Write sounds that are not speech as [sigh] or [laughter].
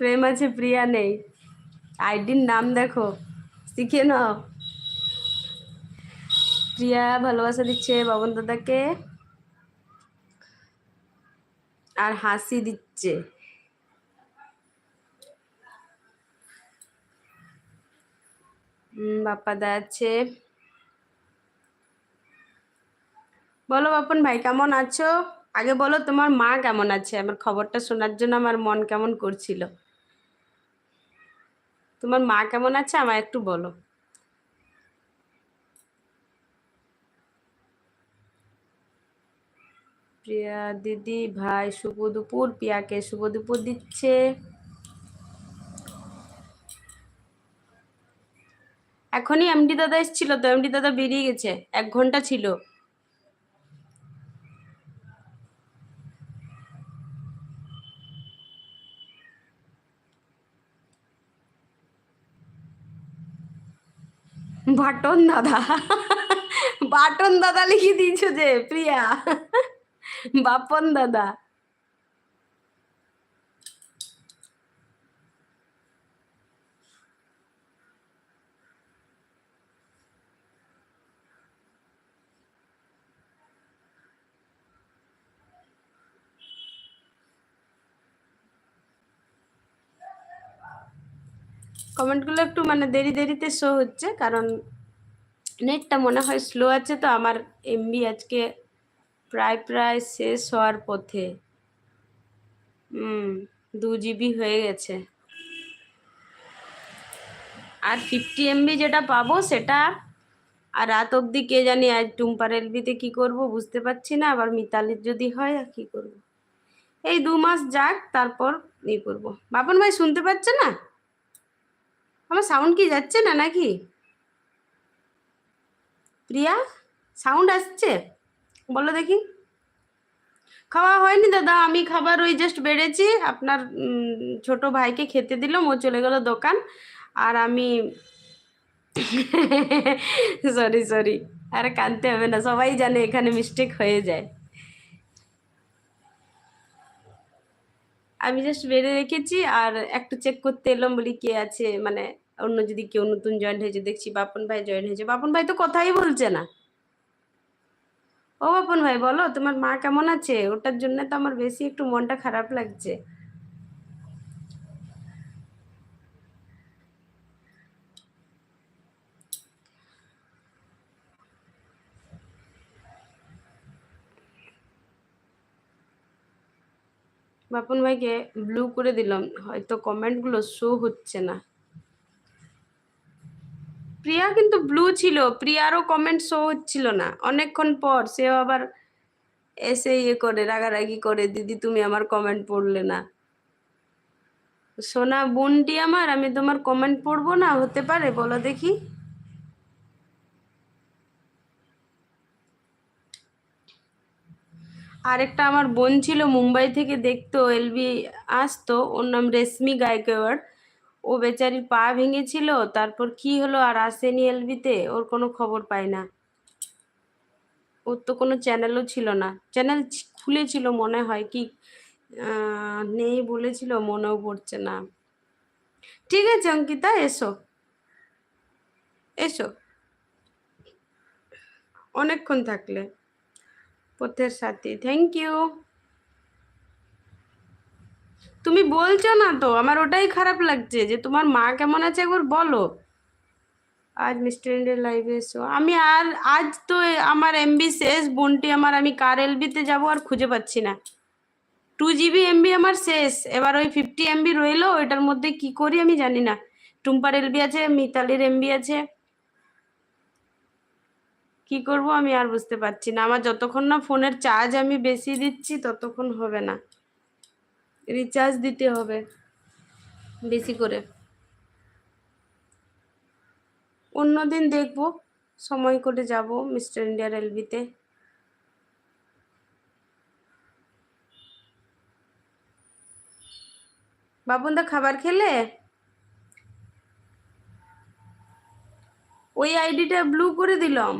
প্রেম আছে প্রিয়া নেই। আইডির নাম দেখো শিখে নাও। প্রিয়া ভালোবাসা দিচ্ছে বাবন দাদাকে। আর হাসি দিচ্ছে। হুম, বাপ্পা দা আছে বলো বাপন ভাই কেমন আছো? আগে বলো তোমার মা কেমন আছে? আমার খবরটা শোনার জন্য আমার মন কেমন করছিল? তোমার মা কেমন আছে আমায় একটু বলো। প্রিয়া দিদি, ভাই, শুভ দুপুর। প্রিয়াকে শুভ দুপুর দিচ্ছে। এখনই এমডি দাদা এসেছিল তো, এমডি দাদা বেরিয়ে গেছে। এক ঘণ্টা ছিল। বাটন দাদা। বাটন দাদা লিখে দিয়েছ যে প্রিয়া। বাপন দাদা। কমেন্টগুলো একটু মানে দেরি দেরিতে শো হচ্ছে, কারণ নেটটা মনে হয় স্লো আছে তো আমার এমবি আজকে প্রায় প্রায় শেষ হওয়ার পথে। দু জিবি হয়ে গেছে। আর ফিফটি এমবি যেটা পাবো সেটা আর রাত অবধি কে জানি আজ টুম্পার এলবিতে কি করব বুঝতে পারছি না, আবার মিতালির যদি হয় আর কি করব। এই দু মাস যাক, তারপর ই করব। বাপন ভাই, শুনতে পাচ্ছে না? আমার সাউন্ড কি যাচ্ছে না নাকি? প্রিয়া সাউন্ড আসছে? বলো দেখি। খাওয়া হয়নি দাদা, আমি খাবার ওই জাস্ট বেড়েছি। আপনার ছোট ভাইকে খেতে দিলাম, ও চলে গেল দোকান। আর আমি [laughs] সরি সরি আরে কানতে হবে না, সবাই জানে এখানে মিস্টেক হয়ে যায়। আমি জাস্ট বেড়ে রেখেছি আর একটু চেক করতে এলাম, বলি কে আছে মানে অন্য যদি কেউ নতুন জয়েন হয়েছে, দেখছি বাপন ভাই জয়েন হয়েছে। বাপন ভাই তো কথাই বলছে না। ও বাপন ভাই বলো, তোমার মা কেমন আছে? ওটার জন্য তো আমার বেশি একটু মনটা খারাপ লাগছে। বাপন ভাইকে ব্লু করে দিলাম। হয়তো কমেন্টগুলো শো হচ্ছে না। প্রিয়া কিন্তু ব্লু ছিল। প্রিয়ারও কমেন্ট শো হচ্ছিল না। অনেকক্ষণ পর সেও আবার এসে ইয়ে করে, রাগারাগি করে, দিদি, তুমি আমার কমেন্ট পড়লে না। সোনা, বোনটি আমার, আমি তোমার কমেন্ট পড়ব না? হতে পারে, বলো দেখি। আরেকটা আমার বোন ছিল, মুম্বাই থেকে দেখতো, এলবি আসতো, ওর নাম রেশমি গায়কোয়াড় ও বেচারির পা ভেঙেছিল, তারপর কি হলো আর আসেনি এলবিতে, ওর কোনো খবর পাই না। ওর তো কোনো চ্যানেলও ছিল না। চ্যানেল খুলেছিল মনে হয় কি নেই বলেছিল, মনেও পড়ছে না। ঠিক আছে, অঙ্কিতা, এসো। এসো। অনেকক্ষণ থাকলে। পথের সাথী। থ্যাংক ইউ তুমি বলছো না তো, আমার ওটাই খারাপ লাগছে যে তোমার মা কেমন আছে একবার বলো। আজ মিস্টার ইন্ডিয়ার লাইভে এসো। আমি আর, আজ তো আমার এমবি শেষ, বোনটি আমার, আমি কার এলবিতে যাব আর খুঁজে পাচ্ছি না। টু জিবি এমবি আমার শেষ, এবার ওই ফিফটি এমবি রইল, ওইটার মধ্যে কি করি আমি জানি না। টুম্পার এলবি আছে, মিতালির এমবি আছে। কি করব আমি আর বুঝতে পারছি না। আমার যতক্ষণ না ফোনের চার্জ আমি বেশি দিচ্ছি, ততক্ষণ হবে না। রিচার্জ দিতে হবে বেশি করে। অন্যদিন দেখব, সময় করে যাব মিস্টার ইন্ডিয়ার এলবিতে বাবুনদা খাবার খেলে? ওই আইডিটা ব্লু করে দিলাম।